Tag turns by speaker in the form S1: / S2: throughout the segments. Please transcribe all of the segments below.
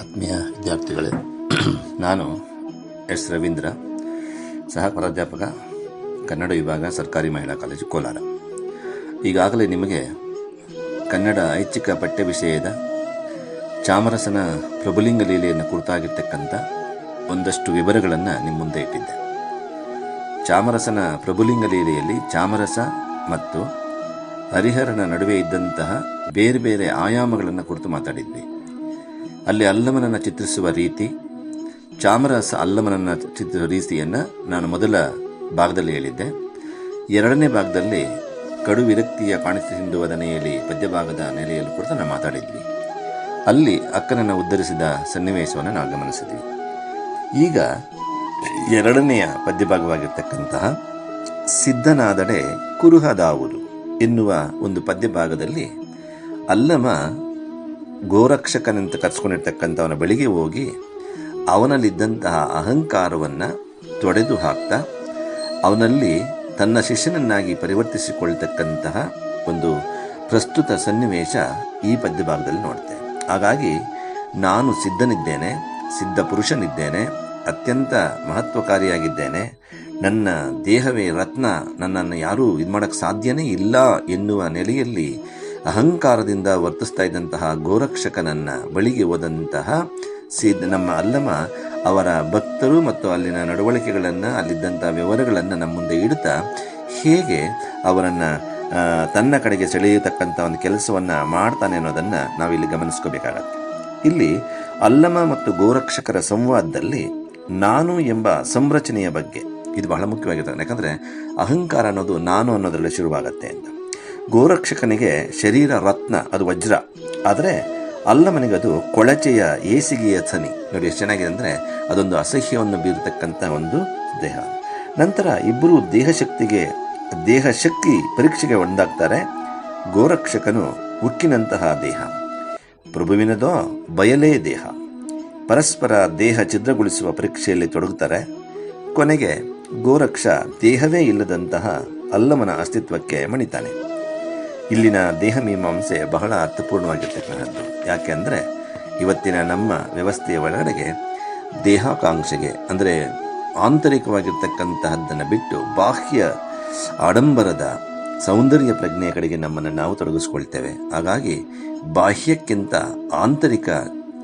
S1: ಆತ್ಮೀಯ ವಿದ್ಯಾರ್ಥಿಗಳೇ, ನಾನು ಎಸ್. ರವೀಂದ್ರ, ಸಹ ಪ್ರಾಧ್ಯಾಪಕ, ಕನ್ನಡ ವಿಭಾಗ, ಸರ್ಕಾರಿ ಮಹಿಳಾ ಕಾಲೇಜು, ಕೋಲಾರ. ಈಗಾಗಲೇ ನಿಮಗೆ ಕನ್ನಡ ಐಚ್ಛಿಕ ಪಠ್ಯ ವಿಷಯದ ಚಾಮರಸನ ಪ್ರಭುಲಿಂಗ ಲೀಲೆಯನ್ನು ಕುರಿತಾಗಿರ್ತಕ್ಕಂಥ ಒಂದಷ್ಟು ವಿವರಗಳನ್ನು ನಿಮ್ಮ ಮುಂದೆ ಇಟ್ಟಿದ್ದೆ. ಚಾಮರಸನ ಪ್ರಭುಲಿಂಗ ಲೀಲೆಯಲ್ಲಿ ಚಾಮರಸ ಮತ್ತು ಹರಿಹರನ ನಡುವೆ ಇದ್ದಂತಹ ಬೇರೆ ಬೇರೆ ಆಯಾಮಗಳನ್ನು ಕುರಿತು ಮಾತಾಡಿದ್ವಿ. ಅಲ್ಲಿ ಅಲ್ಲಮನನ್ನು ಚಿತ್ರಿಸುವ ರೀತಿ, ಚಾಮರಸ ಅಲ್ಲಮನನ್ನು ಚಿತ್ರಿಸುವ ರೀತಿಯನ್ನು ನಾನು ಮೊದಲ ಭಾಗದಲ್ಲಿ ಹೇಳಿದ್ದೆ. ಎರಡನೇ ಭಾಗದಲ್ಲಿ ಕಡು ವಿರಕ್ತಿಯ ಕಾಣಿಸಿhindu ನೆಲೆಯಲ್ಲಿ ಪದ್ಯಭಾಗದ ನೆಲೆಯಲ್ಲಿ ಕೂಡ ನಾನು ಮಾತಾಡಿದ್ವಿ. ಅಲ್ಲಿ ಅಕ್ಕನನ್ನು ಉದ್ಧರಿಸಿದ ಸನ್ನಿವೇಶವನ್ನು ನಾವು ಗಮನಿಸಿದ್ವಿ. ಈಗ ಎರಡನೆಯ ಪದ್ಯಭಾಗವಾಗಿರ್ತಕ್ಕಂತಹ ಸಿದ್ಧನಾದಡೆ ಕುರುಹದಾವುದು ಎನ್ನುವ ಒಂದು ಪದ್ಯಭಾಗದಲ್ಲಿ ಅಲ್ಲಮ ಗೋರಕ್ಷಕನಂತ ಕರೆಸ್ಕೊಂಡಿರ್ತಕ್ಕಂಥವನ ಬಳಿಗೆ ಹೋಗಿ ಅವನಲ್ಲಿದ್ದಂತಹ ಅಹಂಕಾರವನ್ನು ತೊಡೆದು ಹಾಕ್ತಾ ಅವನಲ್ಲಿ ತನ್ನ ಶಿಷ್ಯನನ್ನಾಗಿ ಪರಿವರ್ತಿಸಿಕೊಳ್ತಕ್ಕಂತಹ ಒಂದು ಪ್ರಸ್ತುತ ಸನ್ನಿವೇಶ ಈ ಪದ್ಯಭಾಗದಲ್ಲಿ ನೋಡ್ತೇವೆ ಹಾಗಾಗಿ ನಾನು ಸಿದ್ಧನಿದ್ದೇನೆ, ಸಿದ್ಧ ಪುರುಷನಿದ್ದೇನೆ, ಅತ್ಯಂತ ಮಹತ್ವಕಾರಿಯಾಗಿದ್ದೇನೆ, ನನ್ನ ದೇಹವೇ ರತ್ನ, ನನ್ನನ್ನು ಯಾರೂ ಇದು ಮಾಡೋಕ್ಕೆ ಸಾಧ್ಯನೇ ಇಲ್ಲ ಎನ್ನುವ ನೆಲೆಯಲ್ಲಿ ಅಹಂಕಾರದಿಂದ ವರ್ತಿಸ್ತಾ ಇದ್ದಂತಹ ಗೋರಕ್ಷಕನನ್ನ ಬಳಿಗೆ ಹೋದಂತಹ ನಮ್ಮ ಅಲ್ಲಮ ಅವರ ಭಕ್ತರು ಮತ್ತು ಅಲ್ಲಿನ ನಡವಳಿಕೆಗಳನ್ನು ಅಲ್ಲಿದ್ದಂಥ ವಿವರಗಳನ್ನು ನಮ್ಮ ಮುಂದೆ ಇಡ್ತಾ ಹೇಗೆ ಅವರನ್ನು ತನ್ನ ಕಡೆಗೆ ಸೆಳೆಯತಕ್ಕಂಥ ಒಂದು ಕೆಲಸವನ್ನು ಮಾಡ್ತಾನೆ ಅನ್ನೋದನ್ನು ನಾವಿಲ್ಲಿ ಗಮನಿಸ್ಕೋಬೇಕಾಗತ್ತೆ. ಇಲ್ಲಿ ಅಲ್ಲಮ ಮತ್ತು ಗೋರಕ್ಷಕರ ಸಂವಾದದಲ್ಲಿ ನಾನು ಎಂಬ ಸಂರಚನೆಯ ಬಗ್ಗೆ ಇದು ಬಹಳ ಮುಖ್ಯವಾಗಿರ್ತದೆ. ಯಾಕಂದರೆ ಅಹಂಕಾರ ಅನ್ನೋದು ನಾನು ಅನ್ನೋದರಲ್ಲಿ ಶುರುವಾಗತ್ತೆ ಅಂತ. ಗೋರಕ್ಷಕನಿಗೆ ಶರೀರ, ರತ್ನ, ಅದು ವಜ್ರ. ಆದರೆ ಅಲ್ಲಮನಿಗೆ ಅದು ಕೊಳಚೆಯ ಏಸಿಗೆಯ ಥನಿ ನೋಡಿ ಎಷ್ಟು ಚೆನ್ನಾಗಿದೆ ಅಂದರೆ ಅದೊಂದು ಅಸಹ್ಯವನ್ನು ಬೀರತಕ್ಕಂಥ ಒಂದು ದೇಹ. ನಂತರ ಇಬ್ಬರು ದೇಹಶಕ್ತಿಗೆ, ದೇಹಶಕ್ತಿ ಪರೀಕ್ಷೆಗೆ ಒಂದಾಗ್ತಾರೆ ಗೋರಕ್ಷಕನು ಉಕ್ಕಿನಂತಹ ದೇಹ. ಪ್ರಭುವಿನದೋ ಬಯಲೇ ದೇಹ. ಪರಸ್ಪರ ದೇಹ ಛಿದ್ರಗೊಳಿಸುವ ಪರೀಕ್ಷೆಯಲ್ಲಿ ತೊಡಗುತ್ತಾರೆ. ಕೊನೆಗೆ ಗೋರಕ್ಷ ದೇಹವೇ ಇಲ್ಲದಂತಹ ಅಲ್ಲಮನ ಅಸ್ತಿತ್ವಕ್ಕೆ ಮಣಿತಾನೆ. ಇಲ್ಲಿನ ದೇಹ ಮೀಮಾಂಸೆ ಬಹಳ ಅರ್ಥಪೂರ್ಣವಾಗಿರ್ತಕ್ಕಂಥದ್ದು. ಯಾಕೆಂದರೆ ಇವತ್ತಿನ ನಮ್ಮ ವ್ಯವಸ್ಥೆಯ ಒಳಗಡೆಗೆ ದೇಹಾಕಾಂಕ್ಷೆಗೆ, ಅಂದರೆ ಆಂತರಿಕವಾಗಿರ್ತಕ್ಕಂತಹದ್ದನ್ನು ಬಿಟ್ಟು ಬಾಹ್ಯ ಆಡಂಬರದ ಸೌಂದರ್ಯ ಪ್ರಜ್ಞೆಯ ಕಡೆಗೆ ನಮ್ಮನ್ನು ನಾವು ತೊಡಗಿಸ್ಕೊಳ್ತೇವೆ. ಹಾಗಾಗಿ ಬಾಹ್ಯಕ್ಕಿಂತ ಆಂತರಿಕ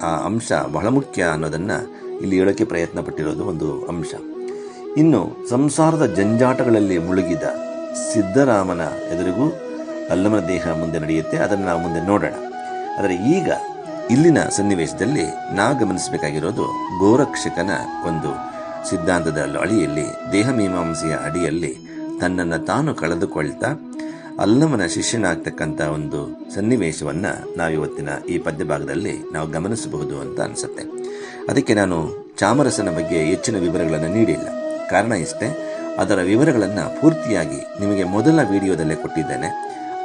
S1: ಆ ಅಂಶ ಬಹಳ ಮುಖ್ಯ ಅನ್ನೋದನ್ನು ಇಲ್ಲಿ ಹೇಳೋಕ್ಕೆ ಪ್ರಯತ್ನ ಪಟ್ಟಿರೋದು ಒಂದು ಅಂಶ. ಇನ್ನು ಸಂಸಾರದ ಜಂಜಾಟಗಳಲ್ಲಿ ಮುಳುಗಿದ ಸಿದ್ದರಾಮನ ಎದುರಿಗೂ ಅಲ್ಲಮನ ದೇಹ ಮುಂದೆ ನಡೆಯುತ್ತೆ, ಅದನ್ನು ನಾವು ಮುಂದೆ ನೋಡೋಣ. ಆದರೆ ಈಗ ಇಲ್ಲಿನ ಸನ್ನಿವೇಶದಲ್ಲಿ ನಾವು ಗಮನಿಸಬೇಕಾಗಿರೋದು ಗೋರಕ್ಷಕನ ಒಂದು ಸಿದ್ಧಾಂತದ ಅಡಿಯಲ್ಲಿ ದೇಹ ಮೀಮಾಂಸೆಯ ಅಡಿಯಲ್ಲಿ ತನ್ನನ್ನು ತಾನು ಕಳೆದುಕೊಳ್ತಾ ಅಲ್ಲಮನ ಶಿಷ್ಯನಾಗ್ತಕ್ಕಂಥ ಒಂದು ಸನ್ನಿವೇಶವನ್ನು ನಾವಿವತ್ತಿನ ಈ ಪದ್ಯಭಾಗದಲ್ಲಿ ನಾವು ಗಮನಿಸಬಹುದು ಅಂತ ಅನಿಸುತ್ತೆ. ಅದಕ್ಕೆ ನಾನು ಚಾಮರಸನ ಬಗ್ಗೆ ಹೆಚ್ಚಿನ ವಿವರಗಳನ್ನು ನೀಡಿಲ್ಲ. ಕಾರಣ ಇಷ್ಟೇ, ಅದರ ವಿವರಗಳನ್ನು ಪೂರ್ತಿಯಾಗಿ ನಿಮಗೆ ಮೊದಲ ವಿಡಿಯೋದಲ್ಲೇ ಕೊಟ್ಟಿದ್ದೇನೆ.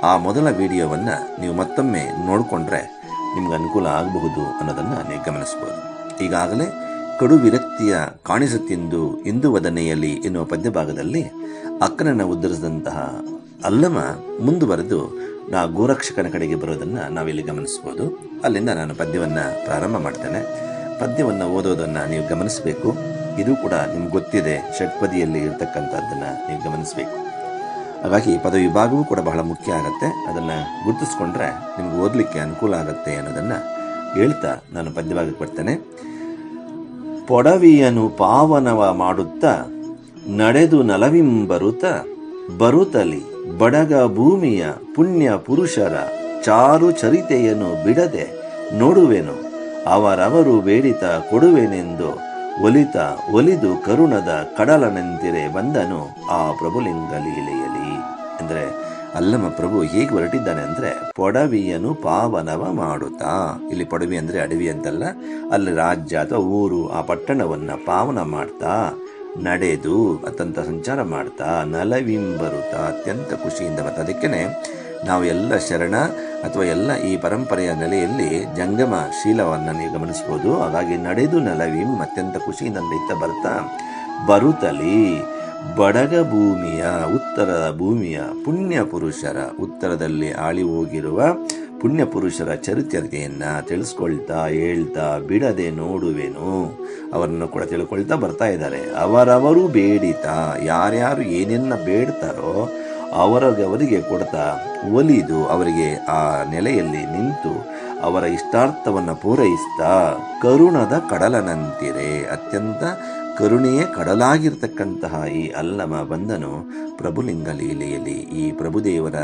S1: ಆ ಮೊದಲ ವಿಡಿಯೋವನ್ನು ನೀವು ಮತ್ತೊಮ್ಮೆ ನೋಡಿಕೊಂಡ್ರೆ ನಿಮ್ಗೆ ಅನುಕೂಲ ಆಗಬಹುದು ಅನ್ನೋದನ್ನು ನೀವು ಗಮನಿಸ್ಬೋದು. ಈಗಾಗಲೇ ಕಡು ವಿರಕ್ತಿಯ ಕಾಣಿಸುತ್ತಿಂದು ಇಂದು ವದನೆಯಲ್ಲಿ ಎನ್ನುವ ಪದ್ಯಭಾಗದಲ್ಲಿ ಅಕ್ಕನನ್ನು ಉದ್ಧರಿಸಿದಂತಹ ಅಲ್ಲಮ ಮುಂದುವರೆದು ನಾ ಗೋರಕ್ಷಕನ ಕಡೆಗೆ ಬರೋದನ್ನು ನಾವಿಲ್ಲಿ ಗಮನಿಸ್ಬೋದು. ಅಲ್ಲಿಂದ ನಾನು ಪದ್ಯವನ್ನು ಪ್ರಾರಂಭ ಮಾಡ್ತೇನೆ. ಪದ್ಯವನ್ನು ಓದೋದನ್ನು ನೀವು ಗಮನಿಸಬೇಕು. ಇದು ಕೂಡ ನಿಮ್ಗೆ ಗೊತ್ತಿದೆ. ಷಟ್ಪದಿಯಲ್ಲಿ ಇರತಕ್ಕಂಥದ್ದನ್ನು ನೀವು ಗಮನಿಸಬೇಕು. ಹಾಗಾಗಿ ಪದವಿಭಾಗವೂ ಕೂಡ ಬಹಳ ಮುಖ್ಯ ಆಗುತ್ತೆ. ಅದನ್ನು ಗುರುತಿಸ್ಕೊಂಡ್ರೆ ನಿಮ್ಗೆ ಓದಲಿಕ್ಕೆ ಅನುಕೂಲ ಆಗುತ್ತೆ ಅನ್ನೋದನ್ನು ಹೇಳ್ತಾ ನಾನು ಪದ್ಯವಾಗಿ ಬರ್ತೇನೆ. ಪೊಡವಿಯನು ಪಾವನವ ಮಾಡುತ್ತಾ, ನಡೆದು ನಲವಿಂಬರುತ ಬರುತಲಿ ಬಡಗ ಭೂಮಿಯ ಪುಣ್ಯ ಪುರುಷರ ಚಾರು ಚರಿತೆಯನ್ನು ಬಿಡದೆ ನೋಡುವೆನು. ಅವರವರು ಬೇಡಿತ ಕೊಡುವೆನೆಂದು ಒಲಿತ ಒಲಿದು ಕರುಣದ ಕಡಲನೆಂತಿರೆ ಬಂದನು ಆ ಪ್ರಭುಲಿಂಗ ಲೀಲೆಯಲಿ ಅಂದರೆ ಅಲ್ಲಮ ಪ್ರಭು ಹೇಗೆ ಹೊರಟಿದ್ದಾನೆ ಅಂದರೆ ಪೊಡವಿಯನು ಪಾವನವ ಮಾಡುತ್ತಾ. ಇಲ್ಲಿ ಪೊಡವಿ ಅಂದರೆ ಅಡವಿ ಅಂತಲ್ಲ, ಅಲ್ಲಿ ರಾಜ್ಯ ಅಥವಾ ಊರು ಆ ಪಟ್ಟಣವನ್ನು ಪಾವನ ಮಾಡ್ತಾ, ನಡೆದು ಅತ್ಯಂತ ಸಂಚಾರ ಮಾಡ್ತಾ, ನಲವಿಂಬರುತ್ತಾ ಅತ್ಯಂತ ಖುಷಿಯಿಂದ ಮತ್ತು ಅದಕ್ಕೇ ನಾವು ಎಲ್ಲ ಶರಣ ಅಥವಾ ಎಲ್ಲ ಈ ಪರಂಪರೆಯ ನೆಲೆಯಲ್ಲಿ ಜಂಗಮ ಶೀಲವನ್ನು ನೀವು ಗಮನಿಸ್ಬೋದು. ಹಾಗಾಗಿ ನಡೆದು ನಲವಿಂ ಅತ್ಯಂತ ಖುಷಿಯಿಂದ ಇತ್ತ ಬರ್ತಾ, ಬರುತ್ತಲಿ. ಬಡಗ ಭೂಮಿಯ ಉತ್ತರದ ಭೂಮಿಯ, ಪುಣ್ಯ ಪುರುಷರ ಉತ್ತರದಲ್ಲಿ ಆಳಿ ಹೋಗಿರುವ ಪುಣ್ಯ ಪುರುಷರ ಚರಿತ್ರೆಯನ್ನು ತಿಳಿಸ್ಕೊಳ್ತಾ ಹೇಳ್ತಾ ಬಿಡದೆ ನೋಡುವೆನು. ಅವರನ್ನು ಕೂಡ ತಿಳ್ಕೊಳ್ತಾ ಬರ್ತಾ ಇದ್ದಾರೆ. ಅವರವರು ಬೇಡಿತ. ಯಾರ್ಯಾರು ಏನೆನ್ನ ಬೇಡ್ತಾರೋ ಅವರಿಗೆ ಕೊಡ್ತಾ ಒಲಿದು ಅವರಿಗೆ ಆ ನೆಲೆಯಲ್ಲಿ ನಿಂತು ಅವರ ಇಷ್ಟಾರ್ಥವನ್ನು ಪೂರೈಸ್ತಾ ಕರುಣದ ಕಡಲನಂತಿರೆ. ಅತ್ಯಂತ ಕರುಣೆಯೇ ಕಡಲಾಗಿರ್ತಕ್ಕಂತಹ ಈ ಅಲ್ಲಮ ಬಂದನು ಪ್ರಭುಲಿಂಗ ಲೀಲೆಯಲ್ಲಿ, ಈ ಪ್ರಭುದೇವರ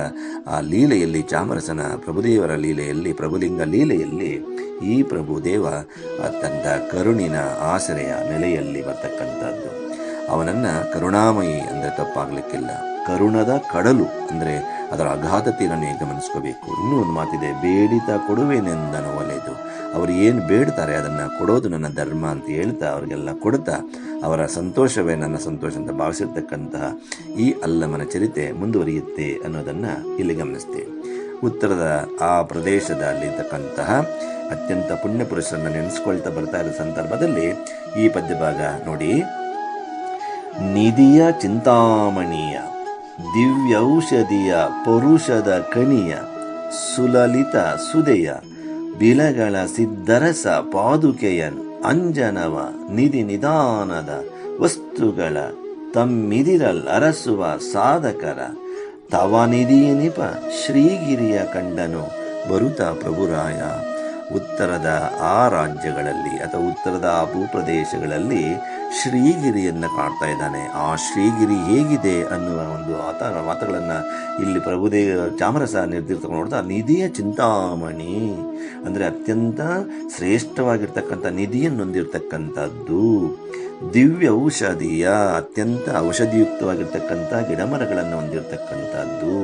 S1: ಆ ಲೀಲೆಯಲ್ಲಿ, ಚಾಮರಸನ ಪ್ರಭುದೇವರ ಲೀಲೆಯಲ್ಲಿ, ಪ್ರಭುಲಿಂಗ ಲೀಲೆಯಲ್ಲಿ ಈ ಪ್ರಭುದೇವ ತನ್ನ ಕರುಣಿನ ಆಸರೆಯ ನೆಲೆಯಲ್ಲಿ ಬರ್ತಕ್ಕಂಥದ್ದು. ಅವನನ್ನು ಕರುಣಾಮಯಿ ಅಂದರೆ ತಪ್ಪಾಗಲಿಕ್ಕಿಲ್ಲ. ಕರುಣದ ಕಡಲು ಅಂದರೆ ಅದರ ಅಗಾಧತೆಯನ್ನು ಗಮನಿಸ್ಕೋಬೇಕು. ಇನ್ನೂ ಒಂದು ಮಾತಿದೆ ಬೇಡಿತ ಕೊಡುವೆನೆಂದನು ಒಲೆದು ಅವರು ಏನು ಬೇಡ್ತಾರೆ ಅದನ್ನು ಕೊಡೋದು ನನ್ನ ಧರ್ಮ ಅಂತ ಹೇಳ್ತಾ ಅವರಿಗೆಲ್ಲ ಕೊಡ್ತಾ ಅವರ ಸಂತೋಷವೇ ನನ್ನ ಸಂತೋಷ ಅಂತ ಭಾವಿಸಿರ್ತಕ್ಕಂತಹ ಈ ಅಲ್ಲಮನ ಚರಿತೆ ಮುಂದುವರಿಯುತ್ತೆ ಅನ್ನೋದನ್ನು ಇಲ್ಲಿ ಗಮನಿಸ್ತೇವೆ ಉತ್ತರದ ಆ ಪ್ರದೇಶದಲ್ಲಿರ್ತಕ್ಕಂತಹ ಅತ್ಯಂತ ಪುಣ್ಯ ಪುರುಷರನ್ನು ನೆನೆಸ್ಕೊಳ್ತಾ ಬರ್ತಾ ಇರೋ ಸಂದರ್ಭದಲ್ಲಿ ಈ ಪದ್ಯಭಾಗ ನೋಡಿ. ನಿಧಿಯ ಚಿಂತಾಮಣಿಯ, ದಿವ್ಯೌಷಧಿಯ ಪುರುಷದ ಕಣಿಯ, ಸುಲಲಿತ ಸುದೆಯ ಬಿಲಗಳ ಸಿದ್ಧರಸ ಪಾದುಕೆಯನ್ ಅಂಜನವ ನಿಧಿ ನಿಧಾನದ ವಸ್ತುಗಳ ತಮ್ಮಿದಿರಲ್ ಅರಸುವ ಸಾಧಕರ. ತವ ನಿಧಿಯನಿಪ ಶ್ರೀಗಿರಿಯ ಕಂಡನು ಬರುತ ಪ್ರಭುರಾಯ. ಉತ್ತರದ ಆ ರಾಜ್ಯಗಳಲ್ಲಿ ಅಥವಾ ಉತ್ತರದ ಆ ಭೂಪ್ರದೇಶಗಳಲ್ಲಿ ಶ್ರೀಗಿರಿಯನ್ನು ಕಾಣ್ತಾ ಇದ್ದಾನೆ. ಆ ಶ್ರೀಗಿರಿ ಹೇಗಿದೆ ಅನ್ನುವ ಒಂದು ಆತ ಮಾತುಗಳನ್ನು ಇಲ್ಲಿ ಪ್ರಭುದೇ ಚಾಮರಸ ನಿರ್ದಿರ್ತಕೊಂಡು ನೋಡ್ತಾ, ನಿಧಿಯ ಚಿಂತಾಮಣಿ ಅಂದರೆ ಅತ್ಯಂತ ಶ್ರೇಷ್ಠವಾಗಿರ್ತಕ್ಕಂಥ ನಿಧಿಯನ್ನು ಹೊಂದಿರತಕ್ಕಂಥದ್ದು. ದಿವ್ಯ ಔಷಧಿಯ ಅತ್ಯಂತ ಔಷಧಿಯುಕ್ತವಾಗಿರ್ತಕ್ಕಂಥ ಗಿಡಮರಗಳನ್ನು ಹೊಂದಿರತಕ್ಕಂಥದ್ದು.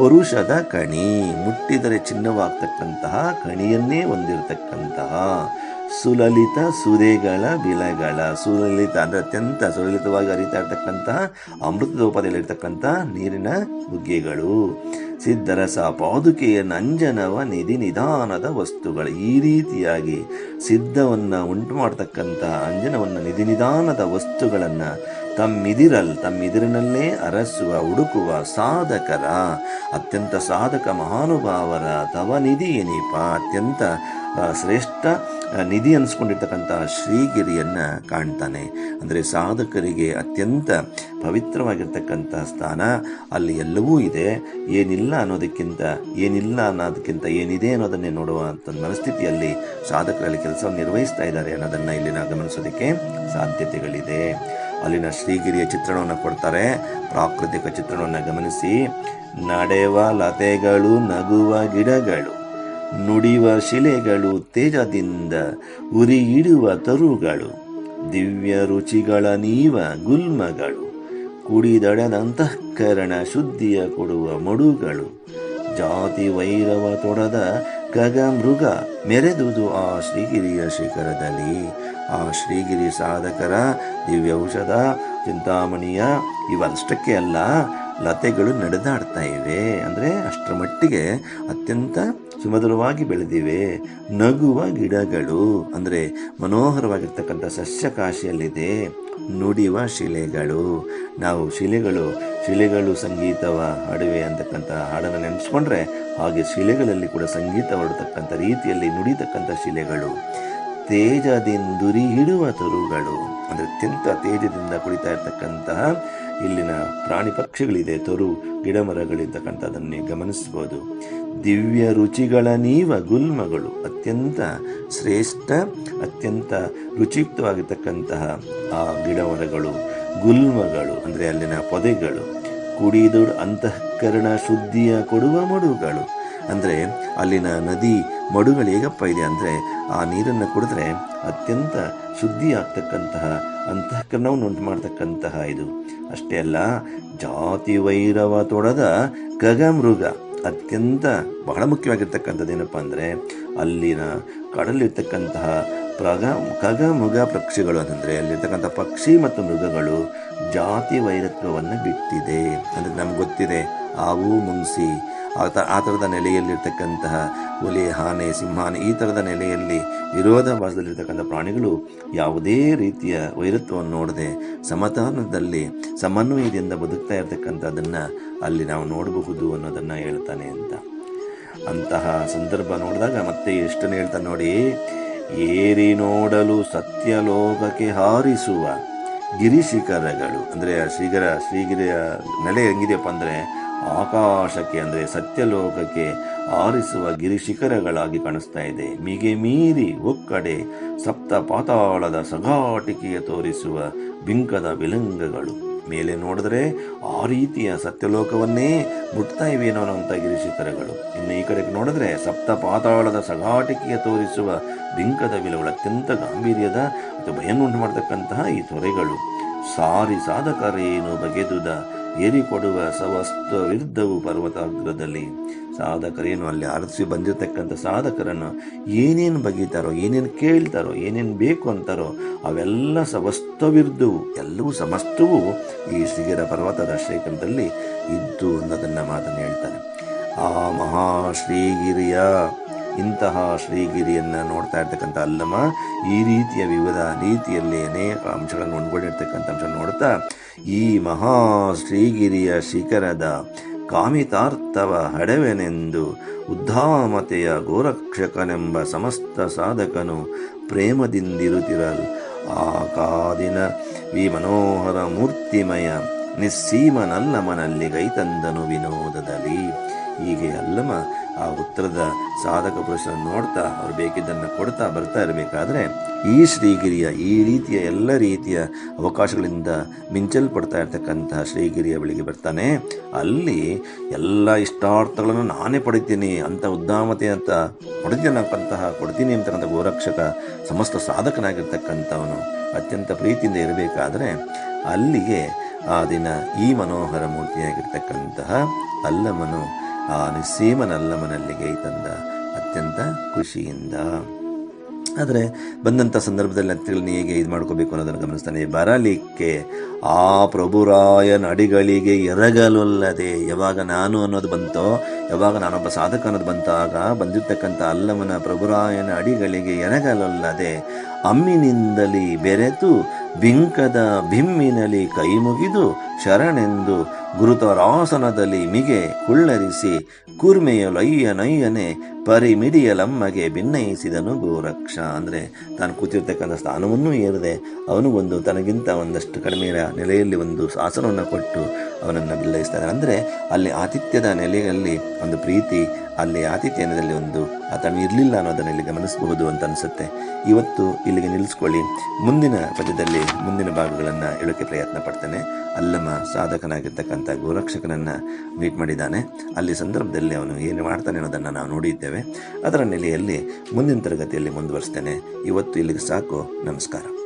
S1: ಪರುಷದ ಕಣಿ, ಮುಟ್ಟಿದರೆ ಚಿನ್ನವಾಗ್ತಕ್ಕಂತಹ ಕಣಿಯನ್ನೇ ಹೊಂದಿರತಕ್ಕಂತಹ ಸುಲಲಿತ ಸುರೆಗಳ ಬಿಲಗಳ, ಸುಲಲಿತ ಅಂದರೆ ಅತ್ಯಂತ ಸುಲಲಿತವಾಗಿ ಹರಿತಾ ಇರ್ತಕ್ಕಂತಹ ಅಮೃತದೋಪದಲ್ಲಿರ್ತಕ್ಕಂಥ ನೀರಿನ ಬುಗ್ಗೆಗಳು, ಸಿದ್ಧರಸ, ಪಾದುಕೆಯ ನಂಜನವ, ನಿಧಿ ನಿಧಾನದ ವಸ್ತುಗಳು, ಈ ರೀತಿಯಾಗಿ ಸಿದ್ಧವನ್ನು ಉಂಟು ಮಾಡತಕ್ಕಂತಹ ಅಂಜನವನ್ನು ನಿಧಿ ನಿಧಾನದ ವಸ್ತುಗಳನ್ನು ತಮ್ಮಿದಿರಲ್, ತಮ್ಮಿದಿರಿನಲ್ಲೇ ಅರಸುವ, ಹುಡುಕುವ ಸಾಧಕರ, ಅತ್ಯಂತ ಸಾಧಕ ಮಹಾನುಭಾವರ ತವ ನಿಧಿ ಏನೀಪ ಅತ್ಯಂತ ಶ್ರೇಷ್ಠ ನಿಧಿ ಅನಿಸ್ಕೊಂಡಿರ್ತಕ್ಕಂಥ ಶ್ರೀಗಿರಿಯನ್ನು ಕಾಣ್ತಾನೆ. ಅಂದರೆ ಸಾಧಕರಿಗೆ ಅತ್ಯಂತ ಪವಿತ್ರವಾಗಿರ್ತಕ್ಕಂಥ ಸ್ಥಾನ ಅಲ್ಲಿ ಎಲ್ಲವೂ ಇದೆ. ಏನಿಲ್ಲ ಅನ್ನೋದಕ್ಕಿಂತ ಏನಿಲ್ಲ ಅನ್ನೋದಕ್ಕಿಂತ ಏನಿದೆ ಅನ್ನೋದನ್ನೇ ನೋಡುವಂಥ ಮನಸ್ಥಿತಿಯಲ್ಲಿ ಸಾಧಕರಲ್ಲಿ ಕೆಲಸವನ್ನು ನಿರ್ವಹಿಸ್ತಾ ಇದ್ದಾರೆ ಅನ್ನೋದನ್ನು ಇಲ್ಲಿ ನಾವು ಗಮನಿಸೋದಕ್ಕೆ ಸಾಧ್ಯತೆಗಳಿದೆ. ಅಲ್ಲಿನ ಶ್ರೀಗಿರಿಯ ಚಿತ್ರಣವನ್ನು ಕೊಡ್ತಾರೆ. ಪ್ರಾಕೃತಿಕ ಚಿತ್ರಣವನ್ನು ಗಮನಿಸಿ. ನಡೆವ ಲತೆಗಳು, ನಗುವ ಗಿಡಗಳು, ನುಡಿವ ಶಿಲೆಗಳು, ತೇಜದಿಂದ ಉರಿಯಿಡುವ ತರುಗಳು, ದಿವ್ಯ ರುಚಿಗಳ ನೀವ ಗುಲ್ಮಗಳು, ಕುಡಿದಡದಂತಃಕರಣ ಶುದ್ಧಿಯ ಕೊಡುವ ಮಡುಗಳು, ಜಾತಿ ವೈರವ ತೊಡದ ಗಗ ಮೃಗ ಮೆರೆದುದು ಆ ಶ್ರೀಗಿರಿಯ ಶಿಖರದಲ್ಲಿ. ಆ ಶ್ರೀಗಿರಿ ಸಾಧಕರ ದಿವ್ಯ ಔಷಧ ಚಿಂತಾಮಣಿಯ ಇವಷ್ಟಕ್ಕೆ ಅಲ್ಲ, ಲತೆಗಳು ನಡೆದಾಡ್ತಾ ಇವೆ. ಅಂದರೆ ಅಷ್ಟರ ಮಟ್ಟಿಗೆ ಅತ್ಯಂತ ಸುಮಧುರವಾಗಿ ಬೆಳೆದಿವೆ. ನಗುವ ಗಿಡಗಳು, ಅಂದರೆ ಮನೋಹರವಾಗಿರ್ತಕ್ಕಂಥ ಸಸ್ಯಕಾಶಿಯಲ್ಲಿದೆ. ನುಡಿವ ಶಿಲೆಗಳು. ನಾವು ಶಿಲೆಗಳು ಶಿಲೆಗಳು ಸಂಗೀತವ ಹಾಡುವೆ ಅಂತಕ್ಕಂಥ ಹಾಡನ್ನು ನೆನೆಸ್ಕೊಂಡ್ರೆ ಹಾಗೆ ಶಿಲೆಗಳಲ್ಲಿ ಕೂಡ ಸಂಗೀತ ಹೊರಡತಕ್ಕಂಥ ರೀತಿಯಲ್ಲಿ ನುಡಿತಕ್ಕಂಥ ಶಿಲೆಗಳು. ತೇಜದಿಂದುರಿ ಹಿಡುವ ತರುಗಳು. ಅಂದರೆ ಅತ್ಯಂತ ತೇಜದಿಂದ ಕುಡಿತಾ ಇರ್ತಕ್ಕಂತಹ ಇಲ್ಲಿನ ಪ್ರಾಣಿ ಪಕ್ಷಿಗಳಿದೆ. ತರು ಗಿಡ ಮರಗಳಿರ್ತಕ್ಕಂಥದನ್ನೇ ಗಮನಿಸ್ಬೋದು ದಿವ್ಯ ರುಚಿಗಳ ನೀವ ಗುಲ್ಮಗಳು. ಅತ್ಯಂತ ಶ್ರೇಷ್ಠ, ಅತ್ಯಂತ ರುಚಿಯುಕ್ತವಾಗಿರ್ತಕ್ಕಂತಹ ಆ ಗಿಡ ಮರಗಳು ಗುಲ್ಮಗಳು, ಅಂದರೆ ಅಲ್ಲಿನ ಪೊದೆಗಳು, ಕುಡಿದು ಅಂತಃಕರಣ ಶುದ್ಧಿಯ ಕೊಡುವ ಮಡುಗಳು. ಅಂದರೆ ಅಲ್ಲಿನ ನದಿ ಮಡುಗಳು ಹೇಗಪ್ಪ ಇದೆ ಅಂದರೆ ಆ ನೀರನ್ನು ಕುಡಿದ್ರೆ ಅತ್ಯಂತ ಶುದ್ಧಿ ಆಗ್ತಕ್ಕಂತಹ ಅಂತಃಕರಣವನ್ನು ಉಂಟು ಮಾಡ್ತಕ್ಕಂತಹ ಇದು. ಅಷ್ಟೇ ಅಲ್ಲ, ಜಾತಿ ವೈರವ ತೊಡದ ಗಗಮೃಗ ಅತ್ಯಂತ ಬಹಳ ಮುಖ್ಯವಾಗಿರ್ತಕ್ಕಂಥದ್ದು ಏನಪ್ಪ ಅಂದರೆ ಅಲ್ಲಿನ ಕಡಲಿರ್ತಕ್ಕಂತಹ ಪ್ರಗ ಖಗ ಮೃಗ ಪಕ್ಷಿಗಳು ಅಂತಂದರೆ ಅಲ್ಲಿರ್ತಕ್ಕಂಥ ಪಕ್ಷಿ ಮತ್ತು ಮೃಗಗಳು ಜಾತಿ ವೈರತ್ವವನ್ನು ಬಿಟ್ಟಿದೆ. ಅಂದರೆ ನಮ್ಗೆ ಗೊತ್ತಿದೆ ಆವು ಮುಂಗ್ಸಿ ಆ ಆ ಥರದ ನೆಲೆಯಲ್ಲಿರ್ತಕ್ಕಂತಹ ಹುಲಿ ಹಾನೆ ಸಿಂಹಾನೆ ಈ ಥರದ ನೆಲೆಯಲ್ಲಿ ವಿರೋಧಾಭಾಸದಲ್ಲಿರ್ತಕ್ಕಂಥ ಪ್ರಾಣಿಗಳು ಯಾವುದೇ ರೀತಿಯ ವೈರತ್ವವನ್ನು ನೋಡದೆ ಸಮತಾನದಲ್ಲಿ ಸಮನ್ವಯದಿಂದ ಬದುಕ್ತಾ ಇರತಕ್ಕಂಥದ್ದನ್ನು ಅಲ್ಲಿ ನಾವು ನೋಡಬಹುದು ಅನ್ನೋದನ್ನು ಹೇಳ್ತಾನೆ ಅಂತ. ಅಂತಹ ಸಂದರ್ಭ ನೋಡಿದಾಗ ಮತ್ತೆ ಎಷ್ಟನ್ನು ಹೇಳ್ತಾನೆ ನೋಡಿ, ಏರಿ ನೋಡಲು ಸತ್ಯಲೋಕಕ್ಕೆ ಹಾರಿಸುವ ಗಿರಿಶಿಖರಗಳು. ಅಂದರೆ ಶ್ರೀಗರ, ಶ್ರೀಗಿರಿಯ ನೆಲೆ ಹೆಂಗಿದೆಯಪ್ಪ ಅಂದರೆ ಆಕಾಶಕ್ಕೆ ಅಂದರೆ ಸತ್ಯಲೋಕಕ್ಕೆ ಆರಿಸುವ ಗಿರಿಶಿಖರಗಳಾಗಿ ಕಾಣಿಸ್ತಾ ಇದೆ. ಮಿಗೆ ಮೀರಿ ಒಕ್ಕಡೆ ಸಪ್ತ ಪಾತಾಳದ ಸಗಾಟಿಕೆಯ ತೋರಿಸುವ ಬಿಂಕದ ವಿಲಂಗಗಳು. ಮೇಲೆ ನೋಡಿದ್ರೆ ಆ ರೀತಿಯ ಸತ್ಯಲೋಕವನ್ನೇ ಮುಟ್ತಾ ಇವೇನೋ ಅನ್ನುವಂಥ ಗಿರಿಶಿಖರಗಳು ಇನ್ನು ಈ ಕಡೆಗೆ ನೋಡಿದ್ರೆ ಸಪ್ತ ಪಾತಾಳದ ಸಗಾಟಿಕೆಯ ತೋರಿಸುವ ಬಿಂಕದ ವಿಲಗಳು ಅತ್ಯಂತ ಗಾಂಭೀರ್ಯದ ಮತ್ತು ಭಯನ್ನುಂಟು ಮಾಡತಕ್ಕಂತಹ ಈ ತೊರೆಗಳು. ಸಾರಿ ಸಾಧಕರೇನು ಬಗೆದುದ ಏರಿಕೊಡುವ ಸವಸ್ತ ವಿರುದ್ಧವು ಪರ್ವತಾಗ್ರದಲ್ಲಿ ಸಾಧಕರೇನು ಅಲ್ಲಿ ಆರಿಸಿ ಬಂದಿರತಕ್ಕಂಥ ಸಾಧಕರನ್ನು ಏನೇನು ಬಗೀತಾರೋ, ಏನೇನು ಕೇಳ್ತಾರೋ, ಏನೇನು ಬೇಕು ಅಂತಾರೋ, ಅವೆಲ್ಲ ಸವಸ್ತವಿರ್ದು ಎಲ್ಲವೂ ಸಮಸ್ತವೂ ಈ ಶ್ರೀಗಿರ ಪರ್ವತದ ಶ್ರೀಕರದಲ್ಲಿ ಇದ್ದು ಅನ್ನೋದನ್ನು ಮಾತನ್ನು ಹೇಳ್ತಾನೆ ಆ ಮಹಾ ಶ್ರೀಗಿರಿಯ, ಇಂತಹ ಶ್ರೀಗಿರಿಯನ್ನು ನೋಡ್ತಾ ಇರ್ತಕ್ಕಂಥ ಅಲ್ಲಮ್ಮ, ಈ ರೀತಿಯ ವಿವಿಧ ರೀತಿಯಲ್ಲಿ ಅನೇಕ ಅಂಶಗಳನ್ನು ಒಳಗೊಂಡಿರ್ತಕ್ಕಂಥ ಅಂಶ ನೋಡ್ತಾ ಈ ಮಹಾ ಶ್ರೀಗಿರಿಯ ಶಿಖರದ ಕಾಮಿತಾರ್ಥವ ಹಡವೆನೆಂದು ಉದ್ಧಾಮತೆಯ ಗೋರಕ್ಷಕನೆಂಬ ಸಮಸ್ತ ಸಾಧಕನು ಪ್ರೇಮದಿಂದಿರುತ್ತಿರಲು ಆ ಕಾದಿನ ಈ ಮನೋಹರ ಮೂರ್ತಿಮಯ ನಿಸ್ಸೀಮನಲ್ಲಮನಲ್ಲಿ ಗೈತಂದನು ವಿನೋದದಲ್ಲಿ. ಹೀಗೆ ಅಲ್ಲಮ ಆ ಉತ್ತರದ ಸಾಧಕ ಪುರುಷರನ್ನು ನೋಡ್ತಾ ಅವ್ರು ಬೇಕಿದ್ದನ್ನು ಕೊಡ್ತಾ ಬರ್ತಾ ಇರಬೇಕಾದ್ರೆ ಈ ಶ್ರೀಗಿರಿಯ ಈ ರೀತಿಯ ಎಲ್ಲ ರೀತಿಯ ಅವಕಾಶಗಳಿಂದ ಮಿಂಚಲ್ಪಡ್ತಾ ಇರ್ತಕ್ಕಂತಹ ಶ್ರೀಗಿರಿಯ ಬಳಿಗೆ ಬರ್ತಾನೆ. ಅಲ್ಲಿ ಎಲ್ಲ ಇಷ್ಟಾರ್ಥಗಳನ್ನು ನಾನೇ ಪಡಿತೀನಿ, ಅಂತ ಉದ್ದಾಮತೆ ಅಂತ ಪಡಿತೀನಕ್ಕಂತಹ ಕೊಡ್ತೀನಿ ಅಂತಕ್ಕಂಥ ಗೋರಕ್ಷಕ, ಸಮಸ್ತ ಸಾಧಕನಾಗಿರ್ತಕ್ಕಂಥವನು ಅತ್ಯಂತ ಪ್ರೀತಿಯಿಂದ ಇರಬೇಕಾದ್ರೆ ಅಲ್ಲಿಗೆ ಆ ದಿನ ಈ ಮನೋಹರ ಮೂರ್ತಿಯಾಗಿರ್ತಕ್ಕಂತಹ ಅಲ್ಲಮನು ಆ ನಿಸ್ಸೀಮನಲ್ಲಮನಲ್ಲಿಗೆ ತಂದ ಅತ್ಯಂತ ಖುಷಿಯಿಂದ. ಆದರೆ ಬಂದಂಥ ಸಂದರ್ಭದಲ್ಲಿ ಅತಿಥಿಗಳನ್ನ ಹೇಗೆ ಇದು ಮಾಡ್ಕೋಬೇಕು ಅನ್ನೋದನ್ನು ಗಮನಿಸ್ತಾನೆ. ಬರಲಿಕ್ಕೆ ಆ ಪ್ರಭುರಾಯನ ಅಡಿಗಳಿಗೆ ಎರಗಲೊಲ್ಲದೆ ಯಾವಾಗ ನಾನು ಅನ್ನೋದು ಬಂತೋ, ಯಾವಾಗ ನಾನೊಬ್ಬ ಸಾಧಕ ಅನ್ನೋದು ಬಂತಾಗ ಬಂದಿರ್ತಕ್ಕಂಥ ಅಲ್ಲಮನ ಪ್ರಭುರಾಯನ ಅಡಿಗಳಿಗೆ ಎರಗಲೊಲ್ಲದೆ ಅಮ್ಮಿನಿಂದಲಿ ಬೆರೆತು ಬಿಂಕದ ಬಿಮ್ಮಿನಲ್ಲಿ ಕೈ ಮುಗಿದು ಶರಣೆಂದು ಗುರುತರಾಸನದಲ್ಲಿ ಮಿಗೆ ಕುಳ್ಳರಿಸಿ ಕೂರ್ಮೆಯಲಯ್ಯ ನಯ್ಯನೆ ಪರಿಮಿಡಿಯಲಮ್ಮಗೆ ಭಿನ್ನಯಿಸಿದನು ಗೋರಕ್ಷ. ಅಂದರೆ ತಾನು ಕೂತಿರ್ತಕ್ಕಂಥ ಸ್ಥಾನವನ್ನೂ ಏರದೆ. ಅವನು ಒಂದು, ತನಗಿಂತ ಒಂದಷ್ಟು ಕಡಿಮೆ ನೆಲೆಯಲ್ಲಿ ಒಂದು ಆಸನವನ್ನು ಕೊಟ್ಟು ಅವನನ್ನು ಬಿಲ್ಲಯಿಸ್ತಾನೆ ಅಂದರೆ ಅಲ್ಲಿ ಆತಿಥ್ಯದ ನೆಲೆಯಲ್ಲಿ ಒಂದು ಪ್ರೀತಿ, ಅಲ್ಲಿ ಆತಿಥ್ಯದಲ್ಲಿ ಒಂದು ಆತನು ಇರಲಿಲ್ಲ ಅನ್ನೋದನ್ನು ಇಲ್ಲಿ ಗಮನಿಸಬಹುದು ಅಂತ ಅನಿಸುತ್ತೆ. ಇವತ್ತು ಇಲ್ಲಿಗೆ ನಿಲ್ಲಿಸ್ಕೊಳ್ಳಿ. ಮುಂದಿನ ಪದ್ಯದಲ್ಲಿ ಮುಂದಿನ ಭಾಗಗಳನ್ನು ಹೇಳೋಕ್ಕೆ ಪ್ರಯತ್ನ ಪಡ್ತೇನೆ. ಅಲ್ಲಮ್ಮ ಸಾಧಕನಾಗಿರ್ತಕ್ಕಂಥ ಗೋರಕ್ಷಕನನ್ನು ಮೀಟ್ ಮಾಡಿದ್ದಾನೆ. ಅಲ್ಲಿ ಸಂದರ್ಭದಲ್ಲಿ ಅವನು ಏನು ಮಾಡ್ತಾನೆ ಅನ್ನೋದನ್ನು ನಾವು ನೋಡಿದ್ದೇವೆ. ಅದರ ನೆಲೆಯಲ್ಲಿ ಮುಂದಿನ ತರಗತಿಯಲ್ಲಿ ಮುಂದುವರಿಸ್ತೇನೆ. ಇವತ್ತು ಇಲ್ಲಿಗೆ ಸಾಕು. ನಮಸ್ಕಾರ.